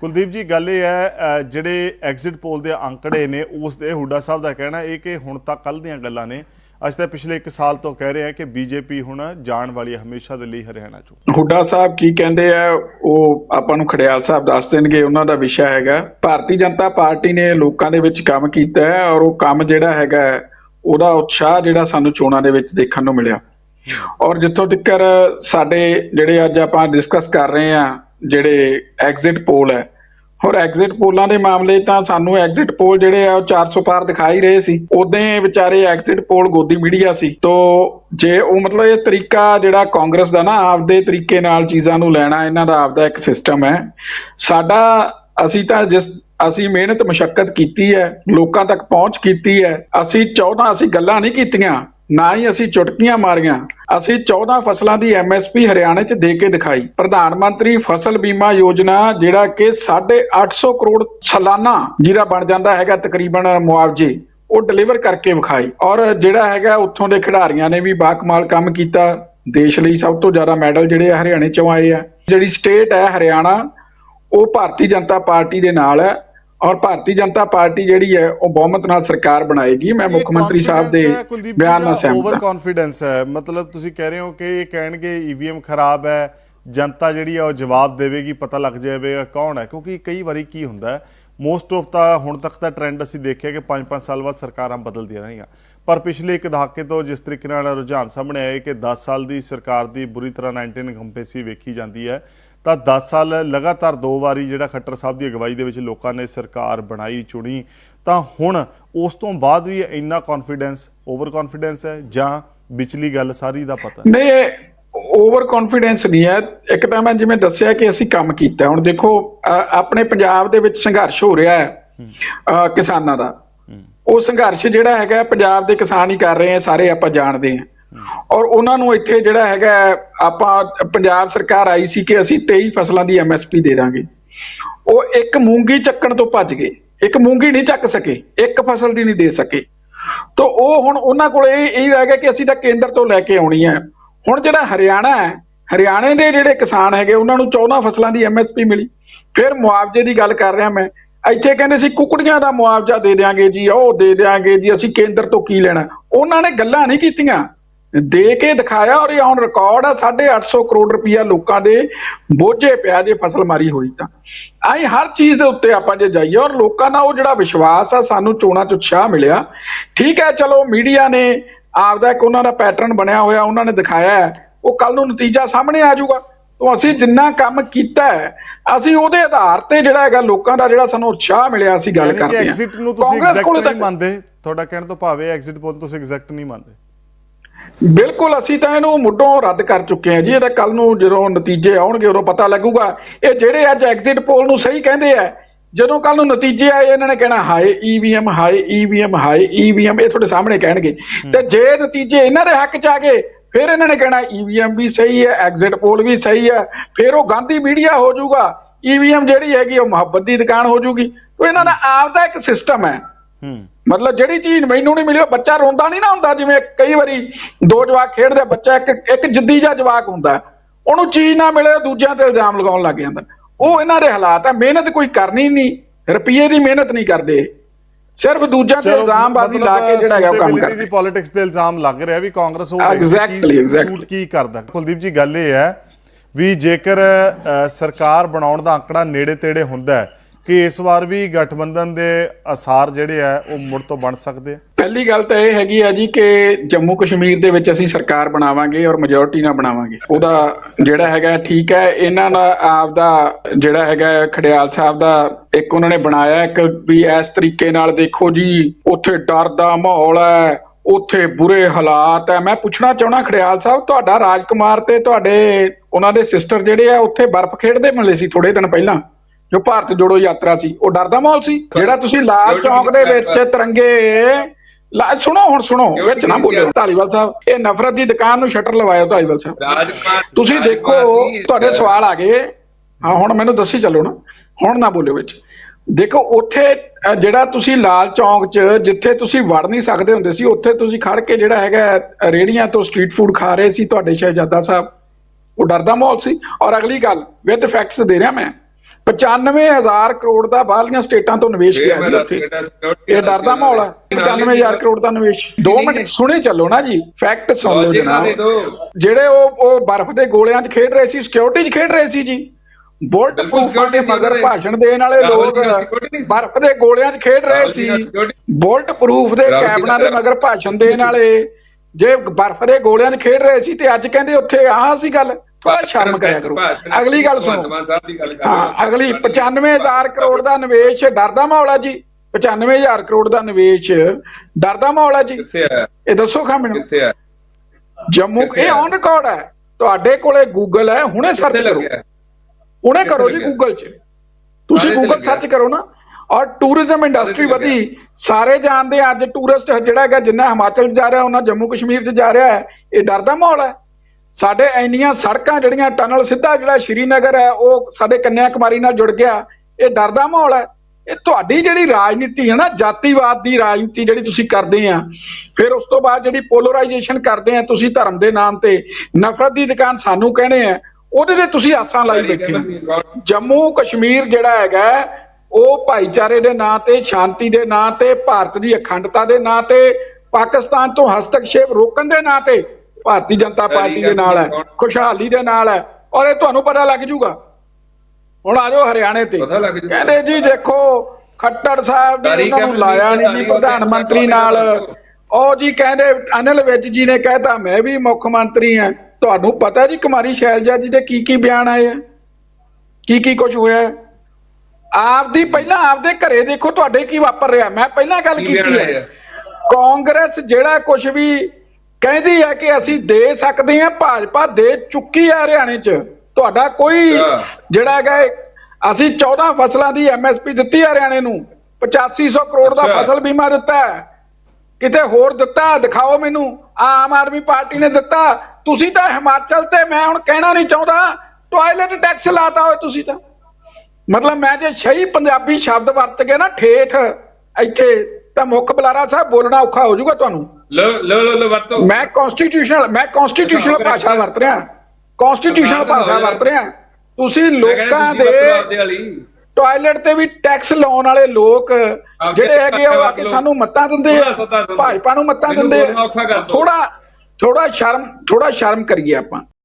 ਕੁਲਦੀਪ ਜੀ, ਗੱਲ ਇਹ ਹੈ ਜਿਹੜੇ ਐਗਜ਼ਿਟ ਪੋਲ ਦੇ ਅੰਕੜੇ ਨੇ, ਉਸ ਦੇ ਹੁੱਡਾ ਸਾਹਿਬ ਦਾ ਕਹਿਣਾ ਇਹ ਕਿ ਹੁਣ ਤਾਂ ਕੱਲ ਦੀਆਂ ਗੱਲਾਂ ਨੇ। ਅਸੀਂ ਤਾਂ ਪਿਛਲੇ 1 ਸਾਲ ਤੋਂ ਕਹਿ ਰਹੇ ਹਾਂ ਕਿ ਬੀਜੇਪੀ ਹੁਣ ਜਾਣ ਵਾਲੀ ਹਮੇਸ਼ਾ ਦੇ ਲਈ ਹਰਿਆਣਾ ਚੋਂ। ਹੁੱਡਾ ਸਾਹਿਬ ਕੀ ਕਹਿੰਦੇ ਆ, ਉਹ ਆਪਾਂ ਨੂੰ ਖੜਿਆਲ ਸਾਹਿਬ ਦੱਸ ਦੇਣਗੇ, ਉਹਨਾਂ ਦਾ ਵਿਸ਼ਾ ਹੈਗਾ। ਭਾਰਤੀ ਜਨਤਾ ਪਾਰਟੀ ਨੇ ਲੋਕਾਂ ਦੇ ਵਿੱਚ ਕੰਮ ਕੀਤਾ ਹੈ ਔਰ ਉਹ ਕੰਮ ਜਿਹੜਾ ਹੈਗਾ ਉਹਦਾ ਉਤਸ਼ਾਹ ਜਿਹੜਾ ਸਾਨੂੰ ਚੋਣਾਂ ਦੇ ਵਿੱਚ ਦੇਖਣ ਨੂੰ ਮਿਲਿਆ। ਔਰ ਜਿੱਥੋਂ ਤੱਕ ਸਾਡੇ ਜਿਹੜੇ ਅੱਜ ਆਪਾਂ ਡਿਸਕਸ ਕਰ ਰਹੇ ਆ ਜਿਹੜੇ ਐਗਜ਼ਿਟ ਪੋਲ ਹੈ। ਹੋਰ ਐਗਜ਼ਿਟ ਪੋਲਾਂ ਦੇ ਮਾਮਲੇ ਤਾਂ ਸਾਨੂੰ ਐਗਜ਼ਿਟ ਪੋਲ ਜਿਹੜੇ ਆ ਉਹ 400 ਪਾਰ ਦਿਖਾਈ ਰਹੇ ਸੀ। ਉਦੋਂ ਵਿਚਾਰੇ ਐਗਜ਼ਿਟ ਪੋਲ ਗੋਦੀ ਮੀਡੀਆ ਸੀ। ਤੋ ਜੇ ਉਹ ਮਤਲਬ ਇਹ ਤਰੀਕਾ ਜਿਹੜਾ ਕਾਂਗਰਸ ਦਾ ਨਾ ਆਪਦੇ ਤਰੀਕੇ ਨਾਲ ਚੀਜ਼ਾਂ ਨੂੰ ਲੈਣਾ, ਇਹਨਾਂ ਦਾ ਆਪਦਾ ਇੱਕ ਸਿਸਟਮ ਹੈ। ਸਾਡਾ, ਅਸੀਂ ਤਾਂ ਜਿਸ, ਅਸੀਂ ਮਿਹਨਤ ਮੁਸ਼ਕਲ ਕੀਤੀ ਹੈ, ਲੋਕਾਂ ਤੱਕ ਪਹੁੰਚ ਕੀਤੀ ਹੈ। ਅਸੀਂ 14 ਅਸੀਂ ਗੱਲਾਂ ਨਹੀਂ ਕੀਤੀਆਂ। ਨਾ ਹੀ ਅਸੀਂ ਚੁਟਕੀਆਂ ਮਾਰੀਆਂ। ਅਸੀਂ 14 ਫਸਲਾਂ ਦੀ ਐਮਐਸਪੀ ਹਰਿਆਣੇ 'ਚ ਦੇ ਕੇ ਦਿਖਾਈ। ਪ੍ਰਧਾਨ ਮੰਤਰੀ ਫਸਲ ਬੀਮਾ ਯੋਜਨਾ, ਜਿਹੜਾ ਕਿ 850 ਕਰੋੜ ਸਾਲਾਨਾ ਜਿਹਦਾ ਬਣ ਜਾਂਦਾ ਹੈਗਾ ਤਕਰੀਬਨ ਮੁਆਵਜ਼ੇ, ਉਹ ਡਿਲੀਵਰ ਕਰਕੇ ਵਿਖਾਈ। ਔਰ ਜਿਹੜਾ ਹੈਗਾ ਉੱਥੋਂ ਦੇ ਖਿਡਾਰੀਆਂ ਨੇ ਵੀ ਬਾਕਮਾਲ ਕੰਮ ਕੀਤਾ। ਦੇਸ਼ ਲਈ ਸਭ ਤੋਂ ਜ਼ਿਆਦਾ ਮੈਡਲ ਜਿਹੜੇ ਆ ਹਰਿਆਣੇ ਚੋਂ ਆਏ ਆ। ਜਿਹੜੀ ਸਟੇਟ ਹੈ ਹਰਿਆਣਾ, ਉਹ ਭਾਰਤੀ ਜਨਤਾ ਪਾਰਟੀ ਦੇ ਨਾਲ ਹੈ। ਔਰ ਭਾਰਤੀ ਜਨਤਾ ਪਾਰਟੀ ਜਿਹੜੀ ਹੈ ਉਹ ਬਹੁਮਤ ਨਾਲ ਸਰਕਾਰ ਬਣਾਏਗੀ। ਮੈਂ ਮੁੱਖ ਮੰਤਰੀ ਸਾਹਿਬ ਦੇ ਬਿਆਨ ਨਾਲ ਸਹਿਮਤ ਓਵਰ ਹਾਂ। ਕੌਨਫੀਡੈਂਸ ਹੈ? ਮਤਲਬ ਤੁਸੀਂ ਕਹਿ ਰਹੇ ਹੋ ਕਿ ਇਹ ਕਹਿਣਗੇ ਈਵੀਐਮ ਖਰਾਬ ਹੈ ਜਨਤਾ ਜਿਹੜੀ ਆ ਉਹ ਜਵਾਬ ਦੇਵੇਗੀ ਪਤਾ ਲੱਗ ਜਾਵੇਗਾ ਕੌਣ ਹੈ? ਕਿਉਂਕਿ ਕਈ ਵਾਰੀ ਕੀ ਹੁੰਦਾ ਹੈ ਮੋਸਟ ਆਫ ਦਾ ਹੁਣ ਤੱਕ ਦਾ ਟ੍ਰੈਂਡ ਅਸੀਂ ਦੇਖਿਆ ਕਿ 5-5 ਸਾਲ ਬਾਅਦ ਸਰਕਾਰਾਂ ਬਦਲਦੀਆਂ ਰਹੀਆਂ। ਪਰ ਪਿਛਲੇ ਇੱਕ ਦਹਾਕੇ ਤੋਂ ਜਿਸ ਤਰੀਕੇ ਨਾਲ ਰੁਝਾਨ ਸਾਹਮਣੇ ਆਇਆ ਕਿ 10 ਸਾਲ ਦੀ ਸਰਕਾਰ ਦੀ ਬੁਰੀ ਤਰ੍ਹਾਂ 19 ਕੰਪੇਸੀ ਵੇਖੀ ਜਾਂਦੀ ਹੈ। ਤਾਂ 10 ਸਾਲ ਲਗਾਤਾਰ ਦੋ ਵਾਰੀ ਜਿਹੜਾ ਖੱਟਰ ਸਾਹਿਬ ਦੀ ਅਗਵਾਈ ਦੇ ਵਿੱਚ ਲੋਕਾਂ ਨੇ ਸਰਕਾਰ ਬਣਾਈ ਚੁਣੀ ਤਾਂ ਹੁਣ ਉਸ ਤੋਂ ਬਾਅਦ ਵੀ ਇੰਨਾ ਕੌਨਫੀਡੈਂਸ ਓਵਰ ਕੌਨਫੀਡੈਂਸ ਹੈ ਜਾਂ ਵਿਚਲੀ ਗੱਲ ਸਾਰੀ ਦਾ ਪਤਾ ਨਹੀਂ ਓਵਰ ਕੌਨਫੀਡੈਂਸ ਨਹੀਂ ਹੈ। ਇੱਕ ਤਾਂ ਮੈਂ ਜਿਵੇਂ ਦੱਸਿਆ ਕਿ ਅਸੀਂ ਕੰਮ ਕੀਤਾ ਹੁਣ ਦੇਖੋ ਆਪਣੇ ਪੰਜਾਬ ਦੇ ਵਿੱਚ ਸੰਘਰਸ਼ ਹੋ ਰਿਹਾ ਹੈ ਕਿਸਾਨਾਂ ਦਾ। ਉਹ ਸੰਘਰਸ਼ ਜਿਹੜਾ ਹੈਗਾ ਪੰਜਾਬ ਦੇ ਕਿਸਾਨ ਹੀ ਕਰ ਰਹੇ ਆ ਸਾਰੇ ਆਪਾਂ ਜਾਣਦੇ ਹਾਂ। ਔਰ ਉਹਨਾਂ ਨੂੰ ਇੱਥੇ ਜਿਹੜਾ ਹੈਗਾ ਆਪਾਂ ਪੰਜਾਬ ਸਰਕਾਰ ਆਈ ਸੀ ਕਿ ਅਸੀਂ 23 ਫਸਲਾਂ ਦੀ ਐਮਐਸਪੀ ਦੇ ਦਾਂਗੇ। ਉਹ ਇੱਕ ਮੂੰਗੀ ਚੱਕਣ ਤੋਂ ਭੱਜ ਗਏ। ਇੱਕ ਮੂੰਗੀ ਨਹੀਂ ਚੱਕ ਸਕੇ, ਇੱਕ ਫਸਲ ਦੀ ਨਹੀਂ ਦੇ ਸਕੇ। ਤਾਂ ਉਹ ਹੁਣ ਉਹਨਾਂ ਕੋਲ ਇਹ ਇਹ ਰਹਿ ਗਿਆ ਕਿ ਅਸੀਂ ਤਾਂ ਕੇਂਦਰ ਤੋਂ ਲੈ ਕੇ ਆਉਣੀ ਹੈ। ਹੁਣ ਜਿਹੜਾ ਹਰਿਆਣਾ ਹੈ, ਹਰਿਆਣੇ ਦੇ ਜਿਹੜੇ ਕਿਸਾਨ ਹੈਗੇ, ਉਹਨਾਂ ਨੂੰ 14 ਫਸਲਾਂ ਦੀ ਐਮਐਸਪੀ ਮਿਲੀ। ਫਿਰ ਮੁਆਵਜ਼ੇ ਦੀ ਗੱਲ ਕਰ ਰਿਹਾ ਮੈਂ। ਇੱਥੇ ਕਹਿੰਦੇ ਸੀ, ਕੁਕੜੀਆਂ ਦਾ ਮੁਆਵਜ਼ਾ ਦੇ ਦਿਆਂਗੇ ਜੀ, ਉਹ ਦੇ ਦਿਆਂਗੇ ਜੀ, ਅਸੀਂ ਕੇਂਦਰ ਤੋਂ ਕੀ ਲੈਣਾ। ਉਹਨਾਂ ਨੇ ਗੱਲਾਂ ਨਹੀਂ ਕੀਤੀਆਂ। ਦੇ ਕੇ ਦਿਖਾਇਆ ਔਰ ਇਹ ਹੁਣ ਰਿਕਾਰਡ ਆ 850 ਕਰੋੜ ਰੁਪਇਆ ਲੋਕਾਂ ਦੇ ਬੋਝੇ ਪਿਆ ਜੇ ਫਸਲ ਮਾਰੀ ਹੋਈ ਤਾਂ। ਆਈ ਹਰ ਚੀਜ਼ ਦੇ ਉੱਤੇ ਆਪਾਂ ਜੇ ਜਾਈਏ ਔਰ ਲੋਕਾਂ ਦਾ ਉਹ ਜਿਹੜਾ ਵਿਸ਼ਵਾਸ ਆ ਸਾਨੂੰ ਚੋਣਾਂ ਚ ਉਤਸ਼ਾਹ ਮਿਲਿਆ। ਠੀਕ ਹੈ ਚਲੋ ਮੀਡੀਆ ਨੇ ਆਪਦਾ ਇੱਕ ਉਹਨਾਂ ਦਾ ਪੈਟਰਨ ਬਣਿਆ ਹੋਇਆ ਉਹਨਾਂ ਨੇ ਦਿਖਾਇਆ ਉਹ ਕੱਲ ਨੂੰ ਨਤੀਜਾ ਸਾਹਮਣੇ ਆ ਜਾਊਗਾ। ਤੋਂ ਅਸੀਂ ਜਿੰਨਾ ਕੰਮ ਕੀਤਾ ਹੈ ਅਸੀਂ ਉਹਦੇ ਆਧਾਰ ਤੇ ਜਿਹੜਾ ਹੈਗਾ ਲੋਕਾਂ ਦਾ ਜਿਹੜਾ ਸਾਨੂੰ ਉਤਸ਼ਾਹ ਮਿਲਿਆ ਅਸੀਂ ਗੱਲ ਕਰਦੇ ਹਾਂ। ਐਗਜ਼ਿਟ ਨੂੰ ਤੁਸੀਂ ਐਗਜ਼ੈਕਟ ਨਹੀਂ ਮੰਨਦੇ। ਤੁਹਾਡਾ ਕਹਿਣ ਤੋਂ ਭਾਵੇਂ ਐਗਜ਼ਿਟ ਪੋਲ ਤੁਸੀਂ ਐਗਜ਼ੈਕਟ ਨਹੀਂ ਮੰਨਦੇ। ਬਿਲਕੁਲ ਅਸੀਂ ਤਾਂ ਇਹਨੂੰ ਮੁੱਢੋਂ ਰੱਦ ਕਰ ਚੁੱਕੇ ਹਾਂ ਜੀ। ਇਹਦਾ ਕੱਲ ਨੂੰ ਜਦੋਂ ਨਤੀਜੇ ਆਉਣਗੇ ਉਦੋਂ ਪਤਾ ਲੱਗੂਗਾ। ਇਹ ਜਿਹੜੇ ਅੱਜ ਐਗਜ਼ਿਟ ਪੋਲ ਨੂੰ ਸਹੀ ਕਹਿੰਦੇ ਆ ਜਦੋਂ ਕੱਲ ਨੂੰ ਨਤੀਜੇ ਆਏ ਇਹਨਾਂ ਨੇ ਕਹਿਣਾ ਹਾਏ ਈਵੀਐਮ ਹਾਏ ਈਵੀਐਮ ਹਾਏ ਈਵੀਐਮ ਇਹ ਤੁਹਾਡੇ ਸਾਹਮਣੇ ਕਹਿਣਗੇ। ਤੇ ਜੇ ਨਤੀਜੇ ਇਹਨਾਂ ਦੇ ਹੱਕ ਚ ਆ ਗਏ ਫਿਰ ਇਹਨਾਂ ਨੇ ਕਹਿਣਾ ਈਵੀਐਮ ਵੀ ਸਹੀ ਹੈ ਐਗਜ਼ਿਟ ਪੋਲ ਵੀ ਸਹੀ ਹੈ। ਫਿਰ ਉਹ ਗਾਂਧੀ ਮੀਡੀਆ ਹੋ ਜਾਊਗਾ। ਈਵੀਐਮ ਜਿਹੜੀ ਹੈਗੀ ਉਹ ਮੁਹੱਬਤ ਦੀ ਦੁਕਾਨ ਹੋ ਜਾਊਗੀ। ਉਹ ਇਹਨਾਂ ਦਾ ਆਪਦਾ ਇੱਕ ਸਿਸਟਮ ਹੈ। ਹੂੰ। ਮਤਲਬ ਜਿਹੜੀ ਚੀਜ਼ ਮੈਨੂੰ ਨਹੀਂ ਮਿਲੀ ਉਹ ਬੱਚਾ ਰੋਂਦਾ ਨਹੀਂ ਨਾ ਹੁੰਦਾ ਜਿਵੇਂ ਕਈ ਵਾਰੀ ਦੋ ਜਵਾਕ ਖੇਡਦੇ ਬੱਚਾ ਇੱਕ ਇੱਕ ਜਿੱਦੀ ਜਿਹਾ ਜਵਾਕ ਹੁੰਦਾ ਉਹਨੂੰ ਚੀਜ਼ ਨਾ ਮਿਲੇ ਦੂਜਿਆਂ ਤੇ ਇਲਜ਼ਾਮ ਲਗਾਉਣ ਲੱਗ ਜਾਂਦਾ ਉਹ ਇਹਨਾਂ ਦੇ ਹਾਲਾਤ ਆ ਮਿਹਨਤ ਕੋਈ ਕਰਨੀ ਨਹੀਂ ਰੁਪਈਏ ਦੀ ਮਿਹਨਤ ਨਹੀਂ ਕਰਦੇ ਸਿਰਫ ਦੂਜਿਆਂ ਤੇ ਇਲਜ਼ਾਮਬਾਜ਼ੀ ਲਾ ਕੇ ਜਿਹੜਾ ਹੈਗਾ ਉਹ ਕੰਮ suitability ਦੀ ਕਰਦੇ ਪੋਲਿਟਿਕਸ ਦੇ ਇਲਜ਼ਾਮ ਲੱਗ ਰਿਹਾ ਵੀ ਕਾਂਗਰਸ ਉਹ exactly. ਸੂਟ ਕੀ ਕਰਦਾ। ਕੁਲਦੀਪ ਜੀ ਗੱਲ ਇਹ ਹੈ ਵੀ ਜੇਕਰ ਸਰਕਾਰ ਬਣਾਉਣ ਦਾ ਅੰਕੜਾ ਨੇੜੇ ਤੇੜੇ ਹੁੰਦਾ ਹੈ ਕਿ ਇਸ ਵਾਰ ਵੀ ਗਠਬੰਧਨ ਦੇ ਅਸਾਰ ਜਿਹੜੇ ਆ, ਉਹ ਮੁੜ ਤੋਂ ਬਣ ਸਕਦੇ ਆ? ਪਹਿਲੀ ਗੱਲ ਤਾਂ ਇਹ ਹੈਗੀ ਆ ਜੀ ਕਿ ਜੰਮੂ ਕਸ਼ਮੀਰ ਦੇ ਵਿੱਚ ਅਸੀਂ ਸਰਕਾਰ ਬਣਾਵਾਂਗੇ ਔਰ ਮੈਜੋਰਟੀ ਨਾਲ ਬਣਾਵਾਂਗੇ। ਉਹਦਾ ਜਿਹੜਾ ਹੈਗਾ ਠੀਕ ਹੈ, ਇਹਨਾਂ ਦਾ ਆਪਦਾ ਜਿਹੜਾ ਹੈਗਾ ਖੜਿਆਲ ਸਾਹਿਬ ਦਾ ਇੱਕ ਉਹਨਾਂ ਨੇ ਬਣਾਇਆ, ਇੱਕ ਵੀ ਇਸ ਤਰੀਕੇ ਨਾਲ ਦੇਖੋ ਜੀ, ਉੱਥੇ ਡਰ ਦਾ ਮਾਹੌਲ ਹੈ, ਉੱਥੇ ਬੁਰੇ ਹਾਲਾਤ ਹੈ। ਮੈਂ ਪੁੱਛਣਾ ਚਾਹਣਾ ਖੜਿਆਲ ਸਾਹਿਬ, ਤੁਹਾਡਾ ਰਾਜਕੁਮਾਰ ਤੇ ਤੁਹਾਡੇ ਉਹਨਾਂ ਦੇ ਸਿਸਟਰ ਜਿਹੜੇ ਆ, ਉੱਥੇ ਬਰਫ਼ ਖੇਡਦੇ ਮਿਲੇ ਸੀ ਥੋੜੇ ਦਿਨ ਪਹਿਲਾਂ? ਜੋ ਭਾਰਤ ਜੋੜੋ ਯਾਤਰਾ ਸੀ ਉਹ ਡਰਦਾ ਮਾਹੌਲ ਸੀ? ਜਿਹੜਾ ਤੁਸੀਂ ਲਾਲ ਚੌਂਕ ਦੇ ਵਿੱਚ ਤਿਰੰਗੇ ਲਾ ਸੁਣੋ ਹੁਣ ਸੁਣੋ ਵਿੱਚ ਨਾ ਬੋਲਿਓ। ਧਾਲੀਵਾਲ ਸਾਹਿਬ ਇਹ ਨਫ਼ਰਤ ਦੀ ਦੁਕਾਨ ਨੂੰ ਸ਼ਟਰ ਲਵਾਇਓ ਧਾਲੀਵਾਲ ਸਾਹਿਬ। ਤੁਸੀਂ ਦੇਖੋ ਤੁਹਾਡੇ ਸਵਾਲ ਆ ਗਏ। ਹਾਂ ਹੁਣ ਮੈਨੂੰ ਦੱਸੀ ਚੱਲੋ ਨਾ। ਹੁਣ ਨਾ ਬੋਲਿਓ ਵਿੱਚ। ਦੇਖੋ ਉੱਥੇ ਜਿਹੜਾ ਤੁਸੀਂ ਲਾਲ ਚੌਂਕ 'ਚ ਜਿੱਥੇ ਤੁਸੀਂ ਵੜ ਨਹੀਂ ਸਕਦੇ ਹੁੰਦੇ ਸੀ ਉੱਥੇ ਤੁਸੀਂ ਖੜ ਕੇ ਜਿਹੜਾ ਹੈਗਾ ਅ, ਰੇਹੜੀਆਂ ਤੋਂ ਸਟਰੀਟ ਫੂਡ ਖਾ ਰਹੇ ਸੀ ਤੁਹਾਡੇ ਸ਼ਹਿਜ਼ਾਦਾ ਸਾਹਿਬ। ਉਹ ਡਰਦਾ ਮਾਹੌਲ ਸੀ। ਔਰ ਅਗਲੀ ਗੱਲ ਵਿਦ ਫੈਕਟਸ ਦੇ ਰਿਹਾ ਮੈਂ। 95000 ਕਰੋੜ ਦਾ ਬਾਹਰਲੀਆਂ ਸਟੇਟਾਂ ਤੋਂ ਨਿਵੇਸ਼ ਗਿਆ ਜੀ ਉੱਥੇ। ਇਹ ਡਰ ਦਾ ਮਾਹੌਲ ਹੈ। 95000 ਕਰੋੜ ਦਾ ਨਿਵੇਸ਼। 2 ਨਹੀਂ, ਮਿੰਟ। ਸੁਣੇ ਚੱਲੋ ਨਾ ਜੀ ਫੈਕਟ ਸੁਣ ਲਓ ਜਨਾਬ। ਜਿਹੜੇ ਉਹ ਉਹ ਬਰਫ਼ ਦੇ ਗੋਲਿਆਂ 'ਚ ਖੇਡ ਰਹੇ ਸੀ ਸਿਕਿਉਰਿਟੀ 'ਚ ਖੇਡ ਰਹੇ ਸੀ ਜੀ। ਬੋਲਟ ਪ੍ਰੂਫਾਂ ਦੇ ਮਗਰ। ਭਾਸ਼ਣ ਦੇਣ ਵਾਲੇ ਲੋਕ। ਬਰਫ਼ ਦੇ ਗੋਲਿਆਂ 'ਚ ਖੇਡ ਰਹੇ ਸੀ। ਬੋਲਟ ਪ੍ਰੂਫ ਦੇ ਕੈਬਨਾਂ ਦੇ ਮਗਰ ਭਾਸ਼ਣ ਦੇਣ ਵਾਲੇ ਜੇ ਬਰਫ਼ ਦੇ ਗੋਲਿਆਂ 'ਚ ਖੇਡ ਰਹੇ ਸੀ ਤੇ ਅੱਜ ਕਹਿੰਦੇ ਉੱਥੇ ਆਹ ਸੀ ਗੱਲ ਸ਼ਰਮ ਕਰਿਆ ਕਰੋ। ਅਗਲੀ ਗੱਲ ਸੁਣੋ। ਹਾਂ ਅਗਲੀ 95000 ਕਰੋੜ ਦਾ ਨਿਵੇਸ਼ ਡਰ ਦਾ ਮਾਹੌਲ ਜੀ। 95000 ਕਰੋੜ ਦਾ ਨਿਵੇਸ਼ ਡਰ ਦਾ ਮਾਹੌਲ ਜੀ। ਇਹ ਦੱਸੋ ਖਾ ਮੈਨੂੰ। ਕਿੱਥੇ ਆ? ਜੰਮੂ ਇਹ? ਔਨ ਰਿਕਾਰਡ ਹੈ। ਤੁਹਾਡੇ ਕੋਲੇ ਗੂਗਲ ਹੈ ਹੁਣੇ ਸਰਚ ਕਰੋ। ਹੁਣੇ ਕਰੋ ਜੀ? ਗੂਗਲ 'ਚ। ਤੁਸੀਂ ਗੂਗਲ? ਸਰਚ ਕਰੋ ਨਾ। ਔਰ ਟੂਰਿਜ਼ਮ ਇੰਡਸਟਰੀ ਵਧੀ। ਸਾਰੇ ਜਾਣਦੇ ਅੱਜ ਟੂਰਿਸਟ ਜਿਹੜਾ ਹੈਗਾ ਜਿੰਨਾ ਹਿਮਾਚਲ 'ਚ ਜਾ ਰਿਹਾ ਉਹਨਾਂ ਜੰਮੂ ਕਸ਼ਮੀਰ 'ਚ ਜਾ ਰਿਹਾ ਹੈ ਇਹ ਡਰ ਦਾ ਮਾਹੌਲ ਹੈ। ਸਾਡੇ ਇੰਨੀਆਂ ਸੜਕਾਂ ਜਿਹੜੀਆਂ ਟਨਲ ਸਿੱਧਾ ਜਿਹੜਾ ਸ਼੍ਰੀਨਗਰ ਹੈ ਉਹ ਸਾਡੇ ਕੰਨਿਆ ਕੁਮਾਰੀ ਨਾਲ ਜੁੜ ਗਿਆ। ਇਹ ਡਰ ਦਾ ਮਾਹੌਲ ਹੈ। ਇਹ ਤੁਹਾਡੀ ਜਿਹੜੀ ਰਾਜਨੀਤੀ ਹੈ ਨਾ ਜਾਤੀਵਾਦ ਦੀ ਰਾਜਨੀਤੀ ਜਿਹੜੀ ਤੁਸੀਂ ਕਰਦੇ ਆ ਫਿਰ ਉਸ ਤੋਂ ਬਾਅਦ ਜਿਹੜੀ ਪੋਲਰਾਈਜੇਸ਼ਨ ਕਰਦੇ ਆ ਤੁਸੀਂ ਧਰਮ ਦੇ ਨਾਮ ਤੇ ਨਫ਼ਰਤ ਦੀ ਦੁਕਾਨ ਸਾਨੂੰ ਕਹਿੰਦੇ ਆ ਉਹਦੇ ਤੇ ਤੁਸੀਂ ਆਸਾਂ ਲਾਈ ਬੈਠੇ ਜੰਮੂ ਕਸ਼ਮੀਰ ਜਿਹੜਾ ਹੈਗਾ ਉਹ ਭਾਈਚਾਰੇ ਦੇ ਨਾਂ ਤੇ ਸ਼ਾਂਤੀ ਦੇ ਨਾਂ ਤੇ ਭਾਰਤ ਦੀ ਅਖੰਡਤਾ ਦੇ ਨਾਂ ਤੇ ਪਾਕਿਸਤਾਨ ਤੋਂ ਹਸਤਕਸ਼ੇਪ ਰੋਕਣ ਦੇ ਨਾਂ ਤੇ ਭਾਰਤੀ ਜਨਤਾ ਪਾਰਟੀ ਦੇ ਨਾਲ ਹੈ ਖੁਸ਼ਹਾਲੀ ਦੇ ਨਾਲ ਹੈ ਔਰ ਇਹ ਤੁਹਾਨੂੰ ਪਤਾ ਲੱਗ ਜੂਗਾ ਹੁਣ ਆ ਜਾਓ ਹਰਿਆਣੇ ਤੇ। ਕਹਿੰਦੇ ਜੀ ਦੇਖੋ ਖੱਟੜ ਸਾਹਿਬ ਨੇ ਉਹਨਾਂ ਨੂੰ ਲਾਇਆ ਨਹੀਂ ਜੀ ਪ੍ਰਧਾਨ ਮੰਤਰੀ ਨਾਲ। ਉਹ ਜੀ ਕਹਿੰਦੇ ਅਨਿਲ ਵਿਜ ਜੀ ਨੇ ਕਹਿਤਾ ਮੈਂ ਵੀ ਮੁੱਖ ਮੰਤਰੀ ਹਾਂ ਤੁਹਾਨੂੰ ਪਤਾ ਜੀ ਕੁਮਾਰੀ ਸ਼ੈਲਜਾ ਜੀ ਦੇ ਕੀ ਕੀ ਬਿਆਨ ਆਏ ਆ ਕੀ ਕੀ ਕੁਝ ਹੋਇਆ? ਆਪਦੀ ਪਹਿਲਾਂ ਆਪਦੇ ਘਰੇ ਦੇਖੋ ਤੁਹਾਡੇ ਕੀ ਵਾਪਰ ਰਿਹਾ ਮੈਂ ਪਹਿਲਾਂ ਗੱਲ ਕੀਤੀ ਹੈ? ਕਾਂਗਰਸ ਜਿਹੜਾ ਕੁਝ ਵੀ ਕਹਿੰਦੀ ਹੈ ਕਿ ਅਸੀਂ ਦੇ ਸਕਦੇ ਹਾਂ ਭਾਜਪਾ ਦੇ ਚੁੱਕੀ ਹੈ ਹਰਿਆਣੇ 'ਚ। ਤੁਹਾਡਾ ਕੋਈ। ਜਿਹੜਾ ਹੈਗਾ ਅਸੀਂ 14 ਫਸਲਾਂ ਦੀ ਐਮਐਸਪੀ ਦਿੱਤੀ ਹਰਿਆਣੇ ਨੂੰ 8500 ਕਰੋੜ ਦਾ। ਫਸਲ ਬੀਮਾ ਦਿੱਤਾ ਹੈ। ਕਿਤੇ ਹੋਰ ਦਿੱਤਾ ਦਿਖਾਓ ਮੈਨੂੰ। ਆਮ ਆਦਮੀ ਪਾਰਟੀ ਨੇ ਦਿੱਤਾ। ਤੁਸੀਂ ਤਾਂ ਹਿਮਾਚਲ ਤੇ ਮੈਂ ਹੁਣ ਕਹਿਣਾ ਨਹੀਂ ਚਾਹੁੰਦਾ ਟਾਇਲਟ ਟੈਕਸ ਲਾਤਾ ਹੋਏ ਤੁਸੀਂ ਤਾਂ। ਮਤਲਬ ਮੈਂ ਜੇ ਸਹੀ ਪੰਜਾਬੀ ਸ਼ਬਦ ਵਰਤ ਕੇ ਨਾ ਠੇਠ ਇੱਥੇ ਤਾਂ ਮੁੱਖ ਬੁਲਾਰਾ ਸਾਹਿਬ ਬੋਲਣਾ ਔਖਾ ਹੋ ਜਾਊਗਾ ਤੁਹਾਨੂੰ। ਲੋ ਲੋ ਲੋ ਲੋ ਵਰਤੋ ਮੈਂ ਕਨਸਟੀਟਿਊਸ਼ਨਲ ਮੈਂ ਕਨਸਟੀਟਿਊਸ਼ਨਲ ਭਾਸ਼ਾ ਵਰਤ ਰਿਹਾ ਕਨਸਟੀਟਿਊਸ਼ਨਲ ਭਾਸ਼ਾ। ਵਰਤ ਰਿਹਾ ਤੁਸੀਂ ਲੋਕਾਂ ਦੇ ਟਾਇਲਟ ਤੇ ਵੀ ਟੈਕਸ ਲਾਉਣ ਵਾਲੇ ਲੋਕ ਜਿਹੜੇ ਹੈਗੇ ਆ ਉਹ ਆ ਕੇ। ਸਾਨੂੰ ਮੱਤਾਂ ਦਿੰਦੇ। ਭਾਜਪਾ ਨੂੰ ਮੱਤਾਂ ਦਿੰਦੇ। ਥੋੜਾ ਥੋੜਾ ਸ਼ਰਮ ਥੋੜਾ ਸ਼ਰਮ ਕਰੀਏ ਆਪਾਂ